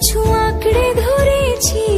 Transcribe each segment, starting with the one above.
কিছু আঁকড়ে ধরেছি।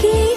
কেউ